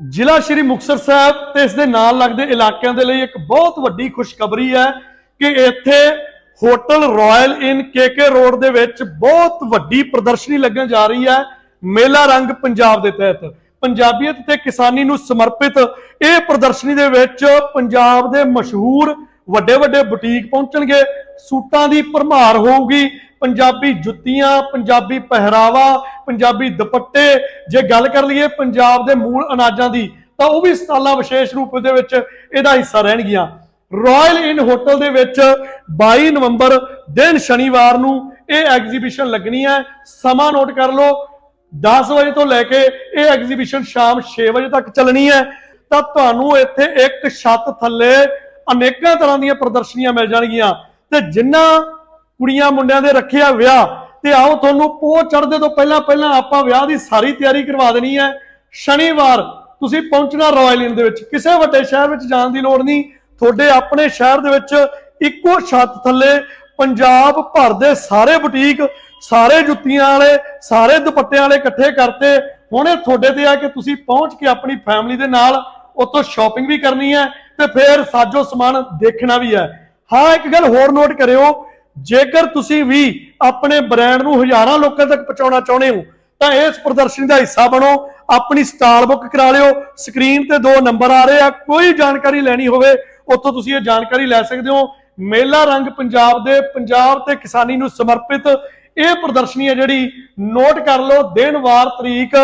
ਜ਼ਿਲ੍ਹਾ ਸ਼੍ਰੀ ਮੁਕਤਸਰ ਸਾਹਿਬ ਤੇ ਇਸ ਦੇ ਨਾਲ ਲੱਗਦੇ ਇਲਾਕਿਆਂ ਦੇ ਲਈ ਇੱਕ ਬਹੁਤ ਵੱਡੀ ਖੁਸ਼ਖਬਰੀ ਹੈ ਕਿ ਇੱਥੇ hotel royal inn KK road ਦੇ ਵਿੱਚ ਬਹੁਤ ਵੱਡੀ ਪ੍ਰਦਰਸ਼ਨੀ ਲੱਗਣ ਜਾ ਰਹੀ ਹੈ, ਮੇਲਾ ਰੰਗ ਪੰਜਾਬ ਦੇ ਤਹਿਤ। ਪੰਜਾਬੀਅਤ ਤੇ ਕਿਸਾਨੀ ਨੂੰ ਸਮਰਪਿਤ ਇਹ ਪ੍ਰਦਰਸ਼ਨੀ ਦੇ ਵਿੱਚ ਪੰਜਾਬ ਦੇ ਮਸ਼ਹੂਰ ਵੱਡੇ ਵੱਡੇ ਬੁਟੀਕ ਪਹੁੰਚਣਗੇ, ਸੂਟਾਂ ਦੀ ਭਰਮਾਰ ਹੋਊਗੀ, ਪੰਜਾਬੀ ਜੁੱਤੀਆਂ, ਪੰਜਾਬੀ ਪਹਿਰਾਵਾ ਪੰਜਾਬੀ ਦੁਪੱਟੇ, ਜੇ ਗੱਲ ਕਰ ਲਈਏ ਪੰਜਾਬ ਦੇ ਮੂਲ ਅਨਾਜਾਂ ਦੀ, ਤਾਂ ਉਹ ਵੀ ਸਟਾਲਾਂ ਵਿਸ਼ੇਸ਼ ਰੂਪ ਦੇ ਵਿੱਚ ਇਹਦਾ ਹਿੱਸਾ ਰਹਿਣਗੀਆਂ। ਰਾਇਲ ਇਨ ਹੋਟਲ ਦੇ ਵਿੱਚ 22 ਨਵੰਬਰ ਦਿਨ ਸ਼ਨੀਵਾਰ ਨੂੰ ਇਹ ਐਗਜ਼ੀਬਿਸ਼ਨ ਲੱਗਣੀ ਹੈ। ਸਮਾਂ ਨੋਟ ਕਰ ਲਓ 10 ਵਜੇ ਤੋਂ ਲੈ ਕੇ ਇਹ ਐਗਜ਼ੀਬਿਸ਼ਨ ਸ਼ਾਮ 6 ਵਜੇ ਤੱਕ ਚੱਲਣੀ ਹੈ। ਤਾਂ ਤੁਹਾਨੂੰ ਇੱਥੇ ਇੱਕ ਛੱਤ ਥੱਲੇ ਅਨੇਕਾਂ ਤਰ੍ਹਾਂ ਦੀਆਂ ਪ੍ਰਦਰਸ਼ਨੀਆਂ ਮਿਲ ਜਾਣਗੀਆਂ। ਤੇ ਜਿੰਨਾ ਕੁੜੀਆਂ ਮੁੰਡਿਆਂ ਦੇ ਰੱਖਿਆ ਵਿਆਹ ਤੇ ਆਓ ਤੁਹਾਨੂੰ ਪੋ ਚੜ੍ਹਦੇ ਤੋਂ ਪਹਿਲਾਂ ਪਹਿਲਾਂ ਆਪਾਂ ਵਿਆਹ ਦੀ ਸਾਰੀ ਤਿਆਰੀ ਕਰਵਾ ਦੇਣੀ ਹੈ। ਸ਼ਨੀਵਾਰ ਤੁਸੀਂ ਪਹੁੰਚਣਾ ਰਾਇਲ ਇਨ ਦੇ ਵਿੱਚ। ਕਿਸੇ ਵੱਡੇ ਸ਼ਹਿਰ ਵਿੱਚ ਜਾਣ ਦੀ ਲੋੜ ਨਹੀਂ। ਤੁਹਾਡੇ ਆਪਣੇ ਸ਼ਹਿਰ ਦੇ ਵਿੱਚ ਇੱਕੋ ਛੱਤ ਥੱਲੇ ਪੰਜਾਬ ਭਰ ਦੇ ਸਾਰੇ ਬੁਟੀਕ, ਸਾਰੇ ਜੁੱਤੀਆਂ ਵਾਲੇ, ਸਾਰੇ ਦੁਪੱਟਿਆਂ ਵਾਲੇ ਇਕੱਠੇ ਕਰਤੇ। ਹੁਣ ਇਹ ਤੁਹਾਡੇ ਤੇ ਆ ਕਿ ਤੁਸੀਂ ਪਹੁੰਚ ਕੇ ਆਪਣੀ ਫੈਮਿਲੀ ਦੇ ਨਾਲ ਉੱਥੋਂ ਸ਼ਾਪਿੰਗ ਵੀ ਕਰਨੀ ਹੈ ਤੇ ਫਿਰ ਸਾਜੋ ਸਮਾਨ ਦੇਖਣਾ ਵੀ ਹੈ। ਹਾਂ, ਇੱਕ ਗੱਲ ਹੋਰ ਨੋਟ ਕਰਿਓ। ਜੇਕਰ ਤੁਸੀਂ ਵੀ ਆਪਣੇ ਬ੍ਰਾਂਡ ਨੂੰ ਹਜ਼ਾਰਾਂ ਲੋਕਾਂ ਤੱਕ ਪਹੁੰਚਾਉਣਾ ਚਾਹੁੰਦੇ ਹੋ, ਤਾਂ ਇਸ ਪ੍ਰਦਰਸ਼ਨੀ ਦਾ ਹਿੱਸਾ ਬਣੋ, ਆਪਣੀ ਸਟਾਲ ਬੁੱਕ ਕਰਾ ਲਿਓ, ਸਕਰੀਨ ਤੇ ਦੋ ਨੰਬਰ ਆ ਰਹੇ ਆ, ਕੋਈ ਜਾਣਕਾਰੀ ਲੈਣੀ ਹੋਵੇ, ਉੱਥੋਂ ਤੁਸੀਂ ਇਹ ਜਾਣਕਾਰੀ ਲੈ ਸਕਦੇ ਹੋ। ਮੇਲਾ ਰੰਗ ਪੰਜਾਬ ਦੇ, ਪੰਜਾਬ ਤੇ ਕਿਸਾਨੀ ਨੂੰ ਸਮਰਪਿਤ ਇਹ ਪ੍ਰਦਰਸ਼ਨੀ ਹੈ ਜਿਹੜੀ ਨੋਟ ਕਰ ਲਓ, ਦਿਨ ਵਾਰ ਤਰੀਕ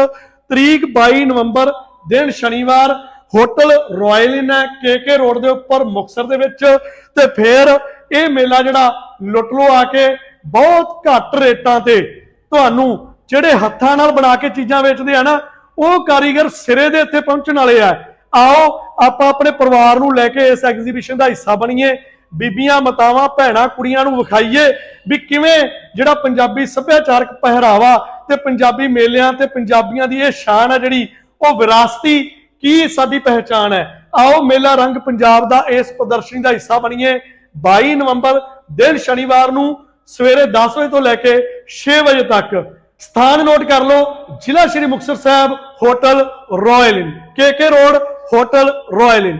ਤਰੀਕ 22 ਨਵੰਬਰ, ਦਿਨ ਸ਼ਨੀਵਾਰ, ਹੋਟਲ ਰਾਇਲ ਇਨ ਹੈ ਕੇਕੇ ਰੋਡ ਦੇ ਉੱਪਰ ਮੁਕਸਰ ਦੇ ਵਿੱਚ, ਤੇ ਫਿਰ ਇਹ ਮੇਲਾ ਜਿਹੜਾ ਲੁੱਟ ਲੋ ਆ ਕੇ ਬਹੁਤ ਘੱਟ ਰੇਟਾਂ ਤੇ ਤੁਹਾਨੂੰ ਜਿਹੜੇ ਹੱਥਾਂ ਨਾਲ ਬਣਾ ਕੇ ਚੀਜ਼ਾਂ ਵੇਚਦੇ ਆ ਨਾ, ਉਹ ਕਾਰੀਗਰ ਸਿਰੇ ਦੇ ਇੱਥੇ ਪਹੁੰਚਣ ਵਾਲੇ ਆ। ਆਓ, ਆਪਾਂ ਆਪਣੇ ਪਰਿਵਾਰ ਨੂੰ ਲੈ ਕੇ ਇਸ ਐਗਜ਼ੀਬਿਸ਼ਨ ਦਾ ਹਿੱਸਾ ਬਣੀਏ, ਬੀਬੀਆਂ, ਮਤਾਵਾਂ, ਭੈਣਾਂ, ਕੁੜੀਆਂ ਨੂੰ ਵਿਖਾਈਏ ਵੀ ਕਿਵੇਂ ਜਿਹੜਾ ਪੰਜਾਬੀ ਸੱਭਿਆਚਾਰਕ ਪਹਿਰਾਵਾ ਤੇ ਪੰਜਾਬੀ ਮੇਲਿਆਂ ਤੇ ਪੰਜਾਬੀਆਂ ਦੀ ਇਹ ਸ਼ਾਨ ਹੈ ਜਿਹੜੀ, ਉਹ ਵਿਰਾਸਤੀ ਕੀ ਸਾਡੀ ਪਹਿਚਾਨ ਹੈ। ਆਓ, ਮੇਲਾ ਰੰਗ ਪੰਜਾਬ ਦਾ ਇਸ ਪ੍ਰਦਰਸ਼ਨੀ ਦਾ ਹਿੱਸਾ ਬਣੀਏ। 22 ਨਵੰਬਰ ਦਿਨ ਸ਼ਨੀਵਾਰ ਨੂੰ ਸਵੇਰੇ 10 ਵਜੇ ਤੋਂ ਲੈ ਕੇ 6 ਵਜੇ ਤੱਕ ਸਥਾਨ ਨੋਟ ਕਰ ਲਓ, ਜ਼ਿਲ੍ਹਾ Shri Muktsar Sahib, hotel royal inn KK road, hotel royal inn